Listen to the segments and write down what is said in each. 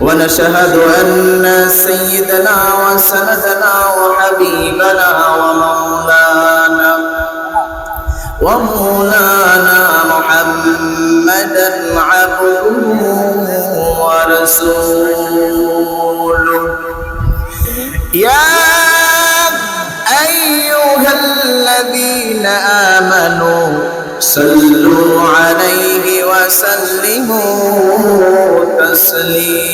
ونشهد أن سيدنا وسندنا وحبيبنا ومولانا ومولانا محمدا عبده ورسوله. يا أيها الذين آمنوا صلوا عليه وسلموا تسليما.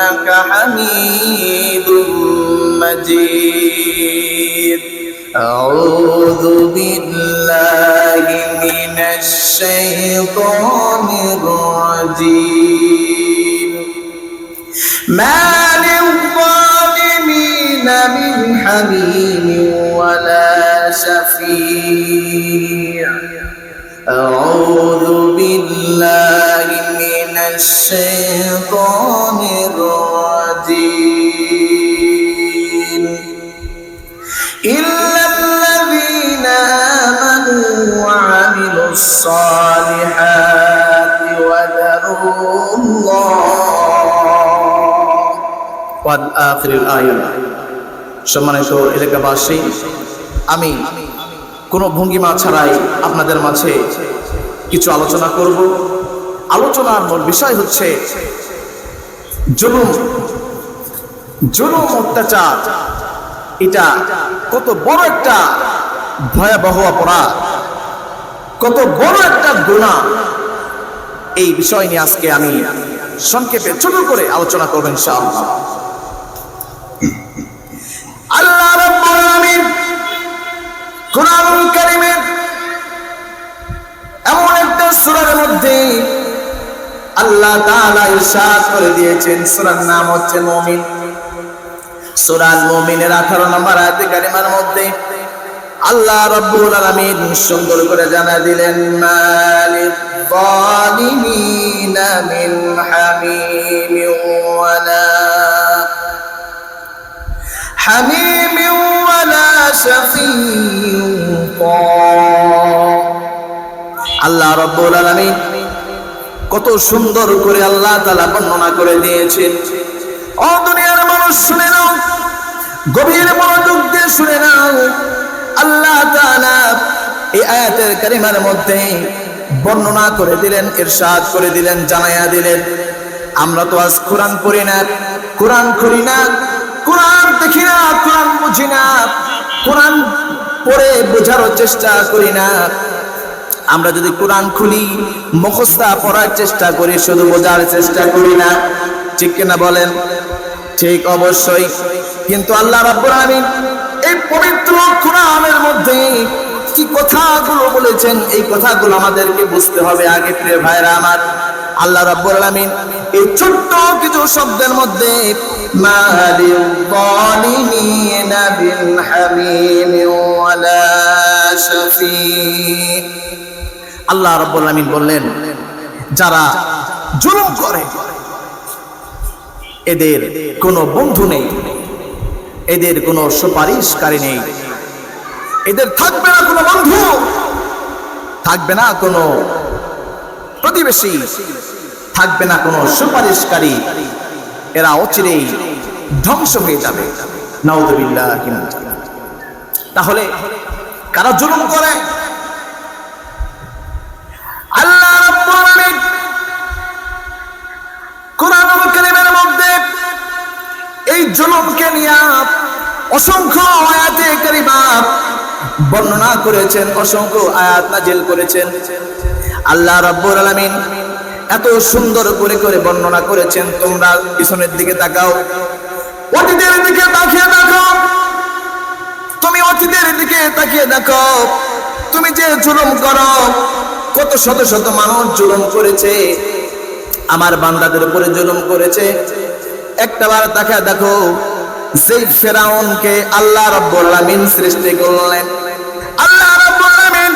إنك حميد مجيد. أعوذ بالله من الشيطان الرجيم. ما للظالمين من حميم ولا شفيع. أعوذ بالله الشيطان الرجيم إلا الذين آمنوا وعملوا الصالحات وذروا الله والآخر الآية সম্মানিত এলাকাবাসী আমি কোনো ভঙ্গিমা ছাড়াই আপনাদের মাঝে কিছু আলোচনা করব আলোচনার মূল বিষয় হচ্ছে জুলুম। জুলুম, অত্যাচার, এটা কত বড় একটা ভয়াবহ অপরাধ, কত বড় একটা গুণা এই বিষয় নিয়ে আজকে আমি সংক্ষেপে ছোট করে আলোচনা করবেন ইনশাআল্লাহ। আল্লাহ রাব্বুল এমন একটা সূরার মধ্যে আল্লাহ তাআলা ইরশাদ করে দিয়েছেন। সূরার নাম হচ্ছে মুমিন। সূরা আল মুমিনের 18 নম্বর আয়াতে কারিমার মধ্যে আল্লাহ রাব্বুল আলামিন সুন্দর করে জানা দিলেন, মালিক যালিমিনা মিন হামিমিন ওয়ালা হামিম ওয়ালা শাফিউ আল্লাহ রাব্বুল আলামিন কত সুন্দর করে আল্লাহ তালা বর্ণনা করে দিয়েছেন। ও দুনিয়ার মানুষ, শুনে নাও। গভীর মনোযোগ দিয়ে শুনে নাও। আল্লাহ তাআলা এই আয়াতের কারিমার মধ্যে বর্ণনা করে দিলেন, ইরশাদ করে দিলেন, জানাইয়া দিলেন। আমরা তো আজ কোরআন পড়ি না, কোরআন করি না, কোরআন দেখি না, কোরআন বুঝি না, কোরআন পড়ে বোঝার চেষ্টা করি না। আমরা যদি কোরআন খুলি, মুখস্থা পড়ার চেষ্টা করি, শুধু বোঝার চেষ্টা করি না। ঠিক কিনা বলেন? ঠিক অবশ্যই। কিন্তু আল্লাহ রাব্বুল আলামিন এই পবিত্র কোরআনের মধ্যে কি কথাগুলো বলেছেন, এই কথাগুলো আমাদেরকে বুঝতে হবে আগে প্রিয় ভাইরা আমার। আল্লাহ রাব্বুল আলামিন এই ছোট্ট কিছু শব্দের মধ্যে মালিল যালিমিনা বিল হামিম ওয়ালা শাফি আল্লাহ রাব্বুল আলামিন বললেন, যারা জুলুম করে, এদের কোনো বন্ধু নেই, এদের কোনো সুপারিশকারী নেই, এদের থাকবে না কোনো বন্ধু, থাকবে না কোনো প্রতিবেশী, থাকবে না কোনো সুপারিশকারী, এরা অচিরেই ধ্বংস হয়ে যাবে। নাউদুবিল্লাহ তাহলে কারা জুলুম করে? আল্লাহ রাব্বুল আলামিন কোরআনুল কারীমের মধ্যে এই জনমকে নিয়ে অসংখ্য আয়াতে কারিমা বর্ণনা করেছেন, অসংখ্য আয়াত নাজিল করেছেন। আল্লাহ রব্বুর আলামিন এত সুন্দর করে করে বর্ণনা করেছেন। তোমরা পিছনের দিকে তাকাও। অতীতের দিকে তাকিয়ে দেখো। তুমি অতীতের দিকে তাকিয়ে দেখো। তুমি যে জুলুম করো কত শত শত মানুষ জুলুম করেছে। আমার বান্দাদের উপরে জুলুম করেছে। একটা বার তাকায় দেখো, যেই ফেরাউনকে আল্লাহ রাব্বুল আলামিন সৃষ্টি করলেন। আল্লাহ রাব্বুল আলামিন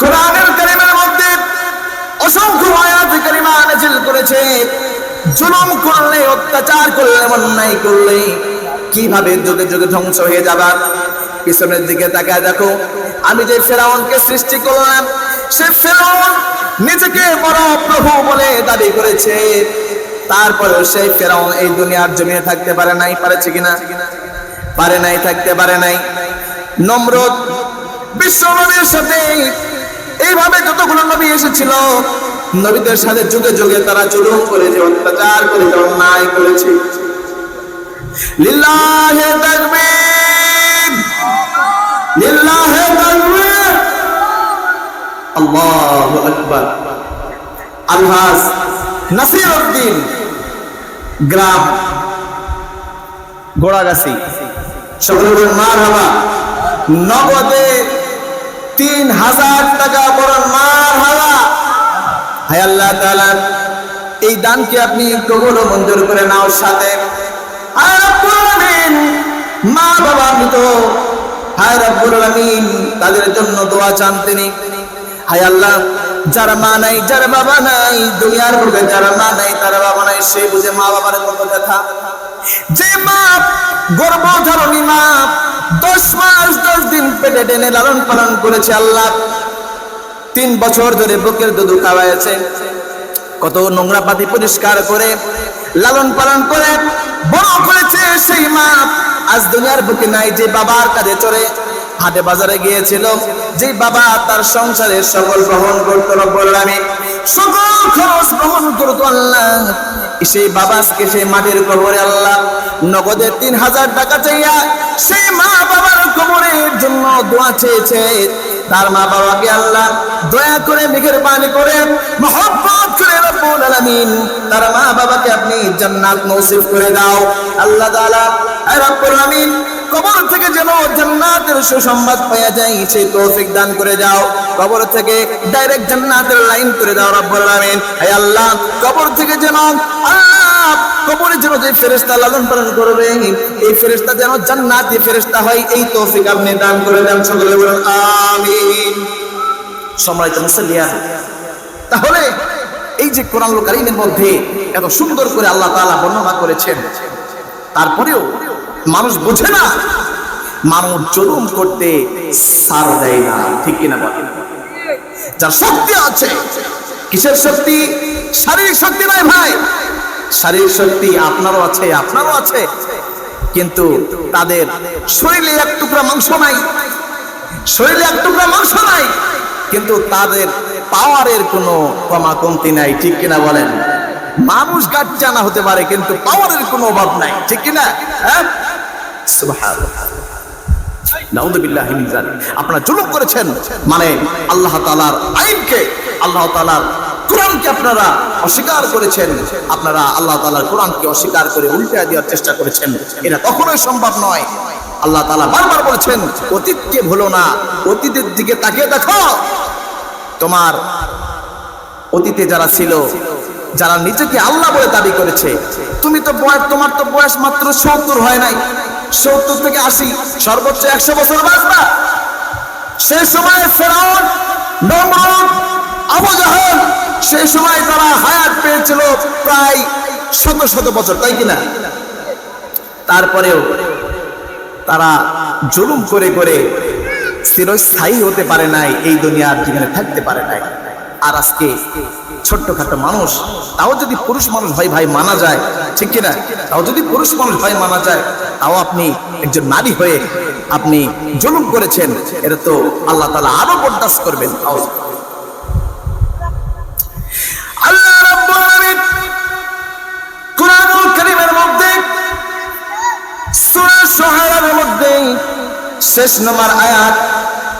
কোরআনের কারিমের মধ্যে অসংখ্য আয়াত কারিমা নাযিল করেছে। জুলুম করলে, অত্যাচার করলে, অন্যায় করলে কীভাবে যুগে যুগে ধ্বংস হয়ে যাবা? পিছনের দিকে তাকায় দেখো, আমি যে ফেরাউনকে সৃষ্টি করলাম সে ফেরাউন নিজেকে বড় প্রভু বলে দাবি করেছে। তারপরেও সেই ফেরাউন এই দুনিয়ার জমিনে থাকতে পারে নাই, পারেছে কিনা? পারে নাই, থাকতে পারে নাই। নম্রত বিশ্ব নবীর সাথে এইভাবে যতগুলো নবী এসেছিল, নবীদের সাথে যুগে যুগে তারা জুলুম করেছে, অত্যাচার করেছে, অন্যায় করেছে। লিল্লাহে আল্লাহু আকবার। আলহাজ গ্রাম গোড়াগাছি। নগদে তিন হাজার টাকা হায় আল্লাহ তাআলা, এই দানকে আপনি কবুল মঞ্জুর করে নাও সাথে। মা বাবা মৃত। হায় রব্বুল আলামিন, তাদের জন্য দোয়া চান তিনি। হায় আল্লাহ, যার মা নাই, যার বাবা নাই, দুনিয়ার বুকে যার মা নাই, তার বাবা নাই, সে বুঝে মা বাবার কত ব্যথা। যে মা গর্ভধারণী মা, দশ মাস, দশ দিন পেটে টেনে লালন পালন করেছে আল্লাহ। তিন বছর ধরে বুকের দুধ খাওয়াইছে। কত নোংরা পাতি পরিষ্কার করে, লালন পালন করে, বড় করেছে সেই মা। আজ দুনিয়ার বুকে নাই যে বাবার কাজে চড়ে। হাটে বাজারে গিয়েছিল যে বাবা তার সংসারের সকল বহন করতো রব্বুল সকল খরচ বহন করতো আল্লাহ। সেই বাবাকে সেই মাটির কবরে আল্লাহ নগদে তিন হাজার টাকা চাইয়া সেই মা বাবার কবরের জন্য দোয়া চেয়েছে। তার মা বাবাকে আল্লাহ দয়া করে মেঘের পানি করে, মহব্বত করে রব্বুল আলামিন, তার মা বাবাকে আপনি জান্নাত নসিব করে দাও। আল্লাহ তাআলা রব্বুল আলামিন কবর থেকে যেন জান্নাতের সুসংবাদ পাওয়া যায়, সেই তৌফিক দান করে যাও। কবর থেকে ডাইরেক্ট জান্নাতের লাইন করে দাও রব্বুল আলামিন। হে আল্লাহ, কবর থেকে যেন আল্লাহ কবরে যেন যে ফেরেশতা লালন পালন করবে, এই ফেরেশতা যেন জান্নাতি ফেরেশতা হয়, এই তৌফিক আপনি দান করে দেন সকলে বলুন, আমিন। সম্মানিত মুসলিয়ান তাহলে এই যে কোরআন কারীমের মধ্যে এত সুন্দর করে আল্লাহ তাআলা বর্ণনা করেছেন, তারপরেও মানুষ বোঝে না। মানুষ জুলুম করতে সার দেয় না, ঠিক কিনা বলেন যার শক্তি আছে, কিসের শক্তি? শারীরিক শক্তি নয় ভাই। শারীরিক শক্তি আপনারও আছে আপনারও আছে। কিন্তু তাদের শরীরে এক টুকরা মাংস নাই। শরীরে এক টুকরা মাংস নাই। কিন্তু তাদের পাওয়ারের কোনো কমা কমতি নাই, ঠিক কিনা বলেন? মানুষ গাছ না হতে পারে, কিন্তু পাওয়ারের কোনো অভাব নাই। ঠিক কিনা? হ্যাঁ? আপনারা জুলুম করেছেন মানে আল্লাহ তাআলার আইনকে, আল্লাহ তাআলার কোরআনকে আপনারা অস্বীকার করেছেন। আপনারা আল্লাহ তাআলার কোরআনকে অস্বীকার করে উল্টে দেওয়ার চেষ্টা করেছেন। এটা কখনোই সম্ভব নয়। আল্লাহ তাআলা বারবার বলেছেন, অতীতকে ভুলো না, অতীতের দিকে তাকিয়ে দেখো। তোমার অতীতে যারা ছিল যারা নিজেকে আল্লাহ বলে দাবি করেছে। তুমি তো বয়স, তোমার তো বয়স মাত্র সত্তর হয় নাই। সত্তর থেকে আশি, সর্বোচ্চ একশো বছর বাঁচবা। সে সময় ফেরাউন, নমরুদ, আবু জাহাল সে সময় তারা হায়াত পেয়েছিল প্রায় শত শত বছর, তাই কিনা? তারপরেও তারা জুলুম করে করে চিরস্থায়ী হতে পারে নাই, এই দুনিয়ার জীবনে থাকতে পারে নাই। আর আজকে ছোট্টখাটো মানুষ, তাও যদি পুরুষ মানুষ হয় ভাই মানা যায়, ঠিক কিনা? তাও যদি পুরুষ মানুষ হয় মানা যায়, তাও আপনি একজন নারী হয়ে আপনি জুলুম করেছেন, এটা তো আল্লাহ তালা আরও বরদাস্ত করবেন। আল্লাহ শেষ নম্বর আয়াত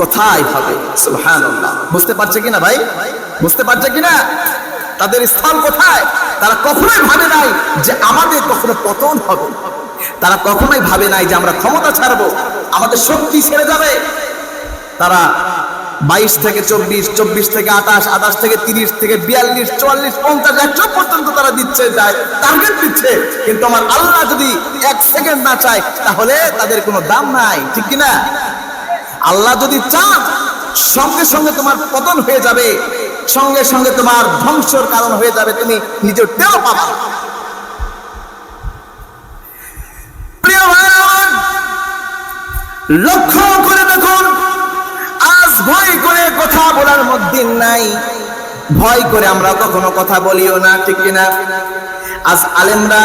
কোথায় হবে? সুবহানাল্লাহ। বুঝতে পারছে কিনা ভাই? বুঝতে পারছে কিনা? তাদের স্থল কোথায়? তারা কখনোই ভাবে নাই যে আমাদের কখনো পতন হবে। তারা কখনোই ভাবে নাই যে আমরা ক্ষমতা ছাড়বো, আমাদের শক্তি ছেড়ে যাবে। তারা বাইশ থেকে চব্বিশ চব্বিশ থেকে আঠাশ আঠাশ থেকে তিরিশ থেকে বিয়াল্লিশ, চুয়াল্লিশ, পঞ্চাশ একশো পর্যন্ত তারা দিচ্ছে, যায় টার্গেট দিচ্ছে। কিন্তু আমার আল্লাহ যদি এক সেকেন্ড না চায়, তাহলে তাদের কোনো দাম নাই। ঠিক কিনা? আল্লাহ যদি চান, সঙ্গে সঙ্গে তোমার পতন হয়ে যাবে, সঙ্গে সঙ্গে তোমার ধ্বংসর কারণ হয়ে যাবে, তুমি নিজের টেও পাবা। লক্ষ্য করে দেখুন, আজ ভয় করে কথা বলার মধ্যে নাই। ভয় করে আমরা কখনো কথা বলিও না, ঠিক কিনা? আজ আলেমরা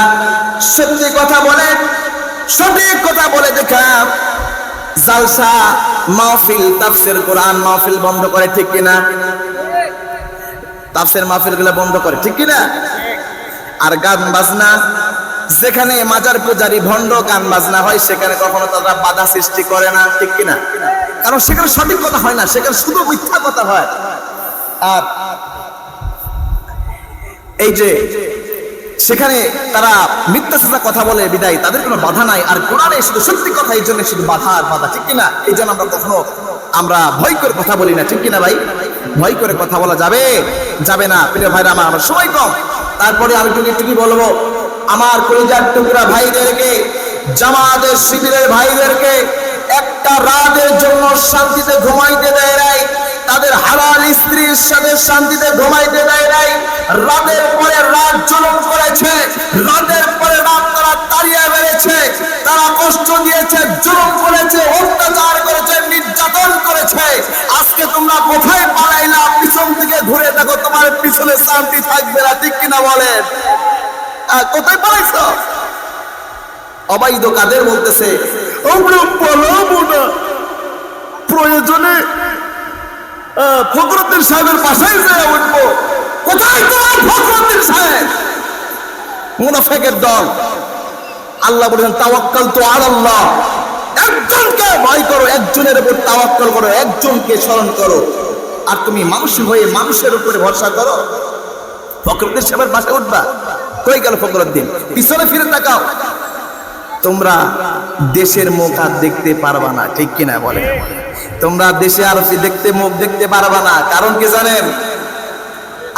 সত্যি কথা বলে, সঠিক কথা বলে দেখা জালসা মাহফিল, তাফসির কোরআন মাহফিল বন্ধ করে, ঠিক কিনা? তাফসির মাহফিলগুলো বন্ধ করে, ঠিক কিনা? আর গান বাজনা, যেখানে মাজার পূজারি ভণ্ড গান বাজনা হয়, সেখানে কখনো তারা বাধা সৃষ্টি করে না, ঠিক কিনা? কারণ সেখানে সঠিক কথা হয় না, সেখানে শুধু মিথ্যা কথা হয়। আর এই যে সেখানে তারা মিথ্যা সাজা কথা বলে বিদায়। তাদের কোনো বাধা নাই। আর কোরআনে শুধু সত্যি কথা, এই জন্য শুধু বাধা আর বাধা, ঠিক কিনা? এই জন্য আমরা কখনো আমরা ভয় করে কথা বলি না, ঠিক কিনা ভাই? ভয় করে কথা বলা যাবে? যাবে না। প্রিয় ভাইরা আমার আমার সময় কম। তারপরে আমি টুকি টুকি বলব? আমার কলিজার টুকরা ভাইদেরকে জামাতের শিবিরের ভাইদেরকে, একটা রাতের জন্য শান্তিতে ঘুমাইতে দেয় নাই। তাদের হালাল স্ত্রীর সাথে শান্তিতে ঘুমাইতে দেয় নাই। রাতের পরে রাত জুলুম করেছে। রাতের পরে রাত তারা তাড়িয়ে বেড়েছে তারা কষ্ট দিয়েছে, জুলুম করেছে, অত্যাচার করেছে, নির্যাতন করেছে। আজকে তোমরা কোথায় পালাইলা? পিছন থেকে ঘুরে দেখো, তোমার পিছনে শান্তি থাকবে না, ঠিক কিনা বলেন? কোথায় পালাইছো? অবাইদ কাদের বলতেছে আমরা পালাবো না। প্রয়োজনে আহ, ফখরুদ্দিন সাহেবের বাসায় যেয়ে উঠবো। কোথায় তোমার ফখরুদ্দিন সাহেব? মুনাফেকের দল। আল্লাহ বলেছেন তাওয়াক্কাল তো আর আল্লাহ। একজনকে ভয় করো একজনের উপর তাওয়াক্কাল করো একজনকে স্মরণ করো। আর তুমি মানুষ হয়ে মানুষের উপরে ভরসা করো। ফখরুদ্দিন সাহেবের পাশে উঠবা। কই গেল ফখরুদ্দিন? পিছনে ফিরে তাকাও। তোমরা দেশের মুখ আর দেখতে পারবা না, ঠিক কিনা বলে? তোমরা দেশে আর দেখতে মুখ দেখতে পারবা না, কারণ কি জানেন?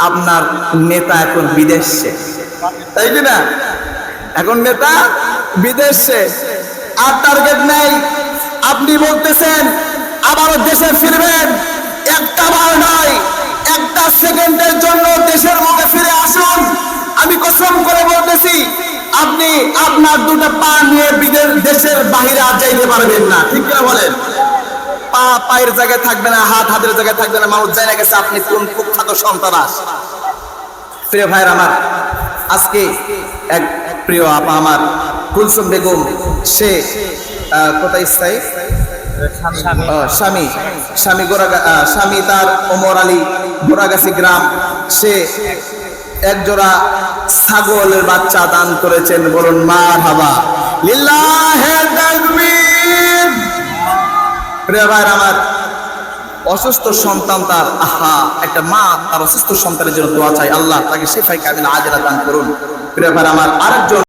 আপনার নেতা এখন বিদেশে, তাই কি না এখন নেতা বিদেশে, আর টার্গেট নেই। আপনি বলতেছেন, আবারও দেশে ফিরবেন, একটা বার নয়, একটা সেকেন্ডের জন্য দেশের মুখে ফিরে আসুন। আমি কসম করে বলতেছি আপনি আপনার দুটো পা নিয়ে বিদেশ দেশের বাহিরে আর যাইতে পারবেন না। ঠিক কিনা বলেন? পা পায়ের জায়গায় থাকবে না হাত হাতের জায়গায় থাকবে না মানুষ জানা গেছে আপনি কোন কুখ্যাত সন্তানাস প্রিয় ভাইয়ের আমার আজকে এক প্রিয় আপা আমার কুলসুম বেগম সে কোথায় স্থায়ী? স্বামী। স্বামী। গোড়া স্বামী তার ওমর আলী গোড়াগাছি গ্রাম। সে এক জোড়া ছাগলের বাচ্চা দান করেছেন, বলুন মা হাবা আমার অসুস্থ সন্তান তার, আহা, একটা মা তার অসুস্থ সন্তানের জন্য দোয়া চাই। আল্লাহ তাকে সেফাই কামিল আজরা দান করুন। আমার আরেকজন